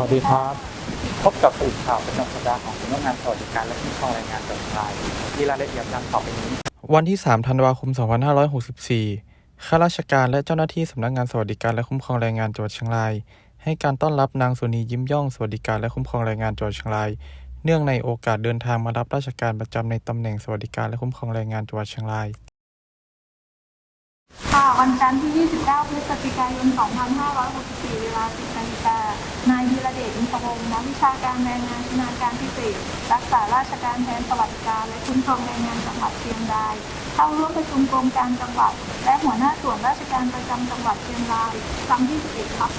วัสดีครับ พบกับสื่อข่าวประจำสัปดาห์ของสำนักงานสวัสดิการและคุ้มครองแรงงานจังหวัดเชียงรายมีรายละเอียดดังต่อไปนี้ วันที่ 3 ธันวาคม 2564 ข้าราชการและเจ้าหน้าที่สำนักงานสวัสดิการและคุ้มครองแรงงานจังหวัดเชียงราย ให้การต้อนรับนางสุนียิ้มย่องสวัสดิการและคุ้มครองแรงงานจังหวัดเชียงราย เนื่องในโอกาสเดินทางมารับราชการประจำในตำแหน่งสวัสดิการและคุ้มครองแรงงานจังหวัดเชียงรายค่ะวันจันทร์ที่ 29 พฤศจิกายน 2564 เวลา 10นาฬิกานายวีระ เดชอินทวงศ์นักวิชาการแรงงานชำนาญการพิเศษ รักษาราชการแทนสวัสดิการ และคุ้มครองแรงงานจังหวัดเชียงราย เข้าร่วมประชุมกรมการจังหวัด และหัวหน้าส่วนราชการประจำจังหวัดเชียงราย ครั้งที่ 11ทับ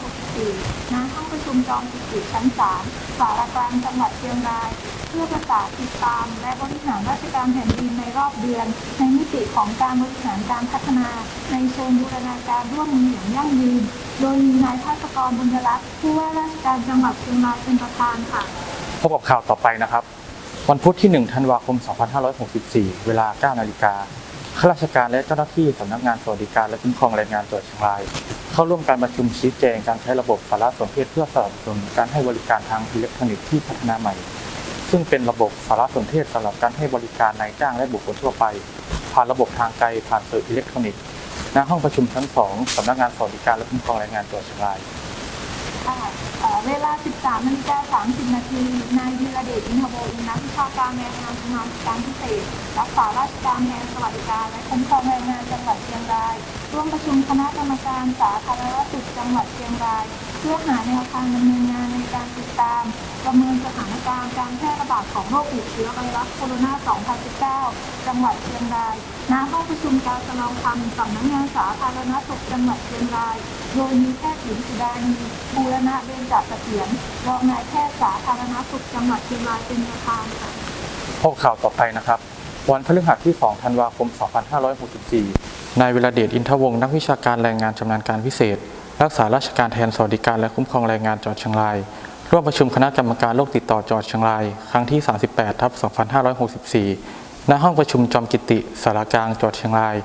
2564ณห้องประชุมจอมกิติชั้น 3 สารกลางจังหวัดเชียงราย เพื่อประกาศติดตาม และบริหารราชการแผ่นดินในรอบเดือน ในมิติของการบริหารการพัฒนา ในเชิงบูรณาการร่วมมืออย่างยั่งยืน โดยมีนายภาสกรบุญยรัตน์ผู้ว่าราชการจังหวัดเชียงรายเป็นประธานค่ะ พบกับข่าวต่อไปนะครับ วันพุธที่ 1 ธันวาคม 2564 เวลา 9 นาฬิกาข้าราชการและเจ้าหน้าที่สำนักงานสวัสดิการและคุ้มครองแรงงานจังหวัดเชียงราย เข้าร่วมการประชุมชี้แจงการใช้ระบบสารสนเทศเพื่อสนับสนุนการให้บริการทางอิเล็กทรอนิกส์ที่พัฒนาใหม่ ซึ่งเป็นระบบสารสนเทศสำหรับการให้บริการนายจ้างและบุคคลทั่วไป ผ่านระบบทางไกลผ่านสื่ออิเล็กทรอนิกส์ ณห้องประชุมชั้นสองสำนักงานสวัสดิการและคุ้มครองแรงงานจังหวัดเชียงรายค่ะเอ่อเวลา 13นาฬิกา30 นาที นายวีระเดชอินทวงศ์นักวิชาการแรงงานชำนาญการพิเศษ รักษาราชการแทนสวัสดิการและคุ้มครองแรงงานจังหวัดเชียงราย ร่วมประชุมคณะกรรมการสาธารณสุขจังหวัดเชียงราย เพื่อหาแนวทางดำเนินงานในการติดตามประเมินสถานการณ์การแพร่ระบาดของโรคติดเชื้อไวรัสโคโรนา 2019 จังหวัดเชียงรายณห้องประชุมการสลองคำสำนักงานสาธารณสุขจังหวัดเชียงราย โดยมีแพทย์หญิงสุดานีบูรณะเบญจเสถียรรองนายแพทย์สาธารณสุขจังหวัดเชียงรายเป็นประธานค่ะพบข่าวต่อไปนะครับ วันพฤหัสที่ 2 ธันวาคม 2564 นายวิระเดชอินทวงศ์นักวิชาการแรงงานชำนาญการพิเศษ รักษาราชการแทนสวัสดิการและคุ้มครองแรงงานจังหวัดเชียงราย ร่วมประชุมคณะกรรมการโรคติดต่อจังหวัดเชียงราย ครั้งที่ 38ทับ2564 ณ ห้องประชุมจอมกิติสารกลางจังหวัดเชียงราย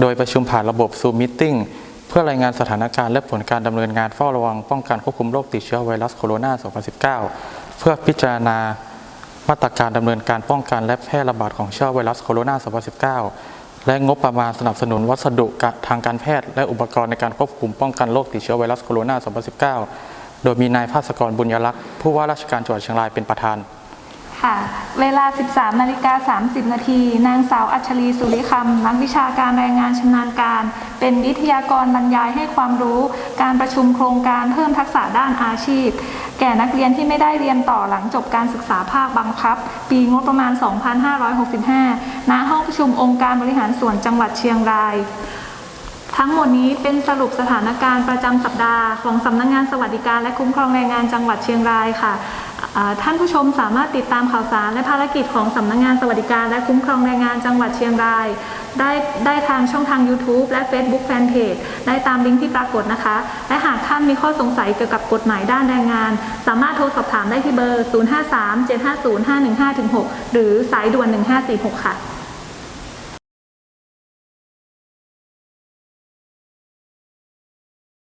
โดยประชุมผ่านระบบ Zoom Meeting เพื่อรายงานสถานการณ์และผลการดำเนินงานเฝ้าระวังป้องกันควบคุมโรคติดเชื้อไวรัสโคโรนา 2019 เพื่อพิจารณามาตรการดำเนินการป้องกันและแพร่ระบาดของเชื้อไวรัสโคโรนา 2019 และงบประมาณสนับสนุนวัสดุทางการแพทย์ และอุปกรณ์ในการควบคุมป้องกันโรคติดเชื้อไวรัสโคโรนา 2019 โดยมีนายภาสกรบุญยรักษ์ผู้ว่าราชการจังหวัดเชียงรายเป็นประธาน ค่ะ เวลา 13นาฬิกา30 นาที นางสาวอัชรีสุริคำนักวิชาการแรงงานชำนาญการ เป็นวิทยากรบรรยายให้ความรู้ การประชุมโครงการเพิ่มทักษะด้านอาชีพ แก่นักเรียนที่ไม่ได้เรียนต่อหลังจบการศึกษาภาคบังคับ ปีงบประมาณ 2565 ณ ห้องประชุมองค์การบริหารส่วนจังหวัดเชียงรายทั้งหมดนี้เป็นสรุปสถานการณ์ประจำสัปดาห์ของสำนักงานสวัสดิการและคุ้มครองแรงงานจังหวัดเชียงรายค่ะ ท่านผู้ชมสามารถติดตามข่าวสารและภารกิจของสำนักงานสวัสดิการและคุ้มครองแรงงานจังหวัดเชียงราย ได้ได้ทางช่องทาง YouTube และ Facebook Fanpage ได้ตามลิงก์ที่ปรากฏนะคะ และหากท่านมีข้อสงสัยเกี่ยวกับกฎหมายด้านแรงงาน สามารถโทรสอบถามได้ที่เบอร์ 053 750 515-6 หรือสายด่วน 1546 ค่ะ